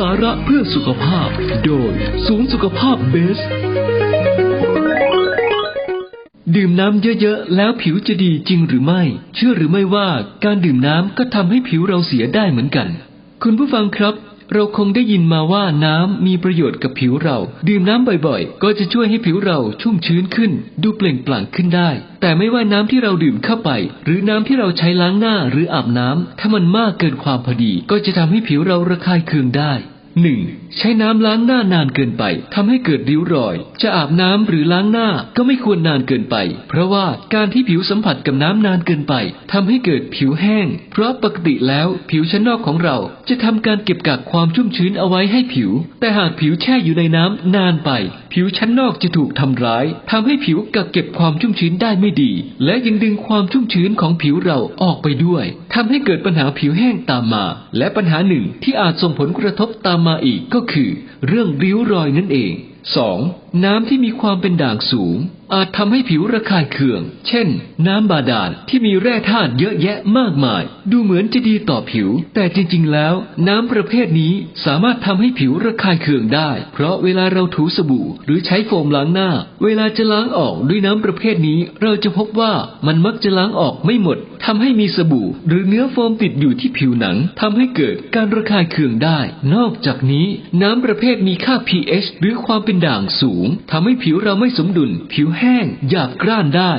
สาระเพื่อสุขภาพ โดยศูนย์สุขภาพเบส ดื่มน้ำเยอะๆ แล้วผิวจะดีจริงหรือไม่ เชื่อหรือไม่ว่าการดื่มน้ำก็ทำให้ผิวเราเสียได้เหมือนกัน คุณผู้ฟังครับ เราคงได้ยินมาว่าน้ำมีประโยชน์กับผิวเรา ดื่มน้ำบ่อยๆ ก็จะช่วยให้ผิวเราชุ่มชื้นขึ้น ดูเปล่งปลั่งขึ้นได้ แต่ไม่ว่าน้ำที่เราดื่มเข้าไป หรือน้ำที่เราใช้ล้างหน้าหรืออาบน้ำถ้ามันมากเกินความพอดี ก็จะทำให้ผิวเราระคายเคืองได้ หนึ่งใช้น้ำล้างหน้านานเกินไปทำให้เกิดริ้วรอย จะอาบน้ำหรือล้างหน้าก็ไม่ควรนานเกินไป เพราะว่าการที่ผิวสัมผัสกับน้ำนานเกินไปทำให้เกิดผิวแห้ง เพราะปกติแล้วผิวชั้นนอกของเราจะทำการเก็บกักความชุ่มชื้นเอาไว้ให้ผิว แต่หากผิวแช่อยู่ในน้ำนานไป ผิวชั้นนอกจะถูกทำร้ายทำให้ผิวกักเก็บความชุ่มชื้นได้ไม่ดี และยังดึงความชุ่มชื้นของผิวเราออกไปด้วยทำให้เกิดปัญหาผิวแห้งตามมา และปัญหาหนึ่งที่อาจส่งผลกระทบตามมาอีกก็คือ เรื่องริ้วรอยนั่นเอง 2. น้ำที่มีความเป็นด่างสูง อาจทำให้ผิวระคายเคือง เช่น น้ำบาดาลที่มีแร่ธาตุเยอะแยะมากมาย ดูเหมือนจะดีต่อผิว แต่จริง ๆ แล้ว น้ำประเภทนี้สามารถทำให้ผิวระคายเคืองได้ เพราะเวลาเราถูสบู่ หรือใช้โฟมล้างหน้า เวลาจะล้างออกด้วยน้ำประเภทนี้ เราจะพบว่ามันมักจะล้างออกไม่หมดทำให้มีสบู่ หรือเนื้อโฟมติดอยู่ที่ผิวหนังทำให้เกิดการระคายเคืองได้ นอกจากนี้ น้ำประเภทมีค่า pH หรือความเป็นด่างสูงทำให้ผิวเราไม่สมดุลผิวแแห้งหยาบกร้านได้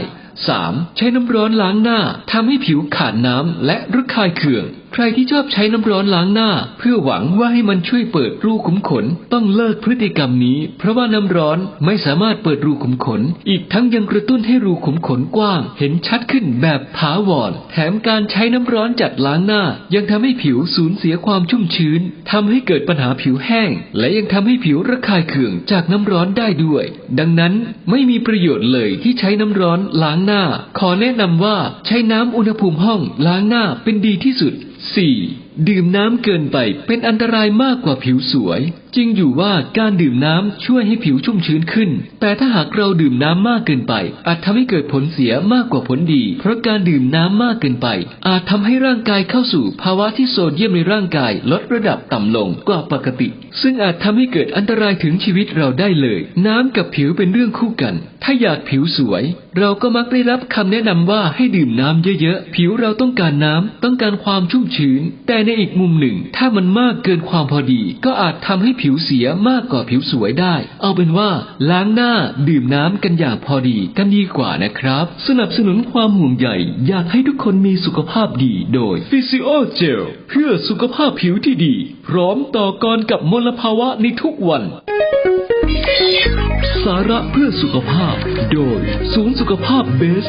3. ใช้น้ำร้อนล้างหน้าทำให้ผิวขาดน้ำและระคายเคือง ใครที่ชอบใช้น้ำร้อนล้างหน้า เพื่อหวังว่าให้มันช่วยเปิดรูขุมขน ต้องเลิกพฤติกรรมนี้ เพราะว่าน้ำร้อนไม่สามารถเปิดรูขุมขน อีกทั้งยังกระตุ้นให้รูขุมขนกว้าง เห็นชัดขึ้นแบบถาวรแถมการใช้น้ำร้อนจัดล้างหน้า ยังทำให้ผิวสูญเสียความชุ่มชื้นทำให้เกิดปัญหาผิวแห้ง และยังทำให้ผิวระคายเคืองจากน้ำร้อนได้ด้วย ดังนั้นไม่มีประโยชน์เลยที่ใช้น้ำร้อนล้างหน้า ขอแนะนำว่าใช้น้ำอุณหภูมิห้องล้างหน้าเป็นดีที่สุด see. ดื่มน้ำเกินไปเป็นอันตรายมากกว่าผิวสวย จริงอยู่ว่าการดื่มน้ำช่วยให้ผิวชุ่มชื้นขึ้น แต่ถ้าหากเราดื่มน้ำมากเกินไป อาจทำให้เกิดผลเสียมากกว่าผลดี เพราะการดื่มน้ำมากเกินไป อาจทำให้ร่างกายเข้าสู่ภาวะที่โซเดียมในร่างกายลดระดับต่ำลงกว่าปกติ ซึ่งอาจทำให้เกิดอันตรายถึงชีวิตเราได้เลย น้ำกับผิวเป็นเรื่องคู่กัน ถ้าอยากผิวสวย เราก็มักได้รับคำแนะนำว่าให้ดื่มน้ำเยอะๆ ผิวเราต้องการน้ำต้องการความชุ่มชื้น แต่ในอีกมุมหนึ่ง ถ้ามันมากเกินความพอดี ก็อาจทำให้ผิวเสียมากกว่าผิวสวยได้ เอาเป็นว่าล้างหน้าดื่มน้ำกันอย่างพอดีกันดีกว่านะครับ สนับสนุนความห่วงใยอยากให้ทุกคนมีสุขภาพดีโดย p h y s i o Gel เพื่อสุขภาพผิวที่ดี พร้อมต่อกรกับมลภาวะในทุกวัน สาระเพื่อสุขภาพ โดยศูนย์สุขภาพเบส